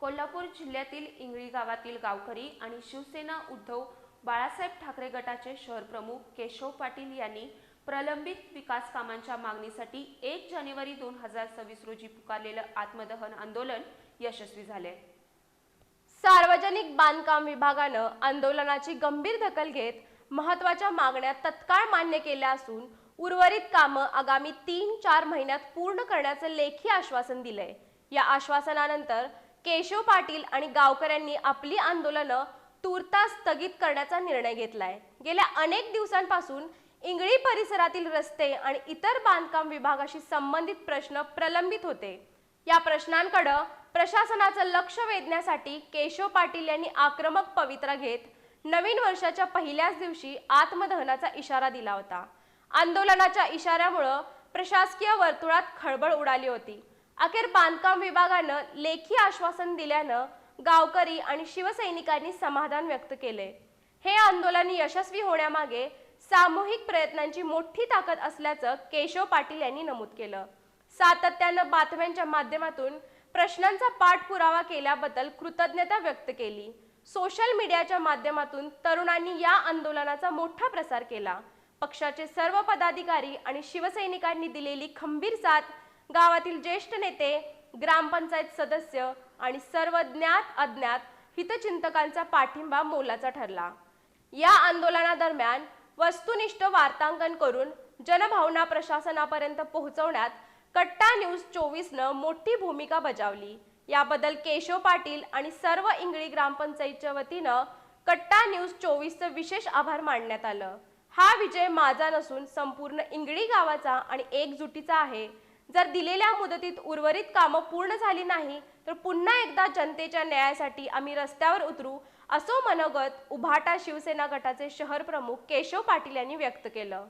कोल्हापूर जिल्ह्यातील इंगळी गावातील गावकरी आणि शिवसेना उद्धव बाळासाहेब ठाकरे गटाचे शहर प्रमुख केशव पाटील यांनी प्रलंबित विकास कामांच्या मागणीसाठी एक जानेवारी दोन हजार सव्वीस रोजी पुकारलेलं आत्मदहन आंदोलन यशस्वी झाले सार्वजनिक बांधकाम विभागानं आंदोलनाची गंभीर दखल घेत महत्त्वाच्या मागण्या तत्काळ मान्य केल्या असून उर्वरित कामं आगामी तीन चार महिन्यात पूर्ण करण्याचं लेखी आश्वासन दिलंय. या आश्वासनानंतर केशव पाटील आणि गावकऱ्यांनी आपली आंदोलनं तूर्तास स्थगित करण्याचा निर्णय घेतलाय. गेल्या अनेक दिवसांपासून इंगळी परिसरातील रस्ते आणि इतर बांधकाम विभागाशी संबंधित प्रश्न प्रलंबित होते. या प्रश्नांकडे प्रशासनाचं लक्ष वेधण्यासाठी केशव पाटील यांनी आक्रमक पवित्रा घेत नवीन वर्षाच्या पहिल्याच दिवशी आत्मदहनाचा इशारा दिला होता. आंदोलनाच्या इशाऱ्यामुळं प्रशासकीय वर्तुळात खळबळ उडाली होती. अखेर बांधकाम विभागानं लेखी आश्वासन दिल्यानं गावकरी आणि शिवसैनिकांनी समाधान व्यक्त केले. हे आंदोलन यशस्वी होण्यामागे सामूहिक प्रयत्नांची मोठी ताकद असल्याचं केशव पाटील यांनी नमूद केलं. सातत्यानं बातम्यांच्या माध्यमातून प्रश्नांचा पाठपुरावा केल्याबद्दल कृतज्ञता व्यक्त केली. सोशल मीडियाच्या माध्यमातून तरुणांनी या आंदोलनाचा मोठा प्रसार केला. पक्षाचे सर्व पदाधिकारी आणि शिवसैनिकांनी दिलेली खंबीर साथ गावातील ज्येष्ठ नेते ग्रामपंचायत सदस्य आणि सर्व ज्ञात अज्ञात हितचिंतकांचा पाठिंबा मोलाचा ठरला. या आंदोलनादरम्यान वस्तुनिष्ठ वार्तांकन करून जनभावना प्रशासनापर्यंत पोहोचवण्यात कट्टा न्यूज चोवीसनं मोठी भूमिका बजावली. याबद्दल केशव पाटील आणि सर्व इंगळी ग्रामपंचायतच्या वतीनं कट्टा न्यूज चोवीसचं विशेष आभार मानण्यात आलं. हा विजय माझा नसून संपूर्ण इंगळी गावाचा आणि एकजुटीचा आहे. जर दिलेल्या मुदतीत उर्वरित कामं पूर्ण झाली नाही तर पुन्हा एकदा जनतेच्या न्यायासाठी आम्ही रस्त्यावर उतरू असो मनोगत उभाटा शिवसेना गटाचे शहर प्रमुख केशव पाटील यांनी व्यक्त केलं.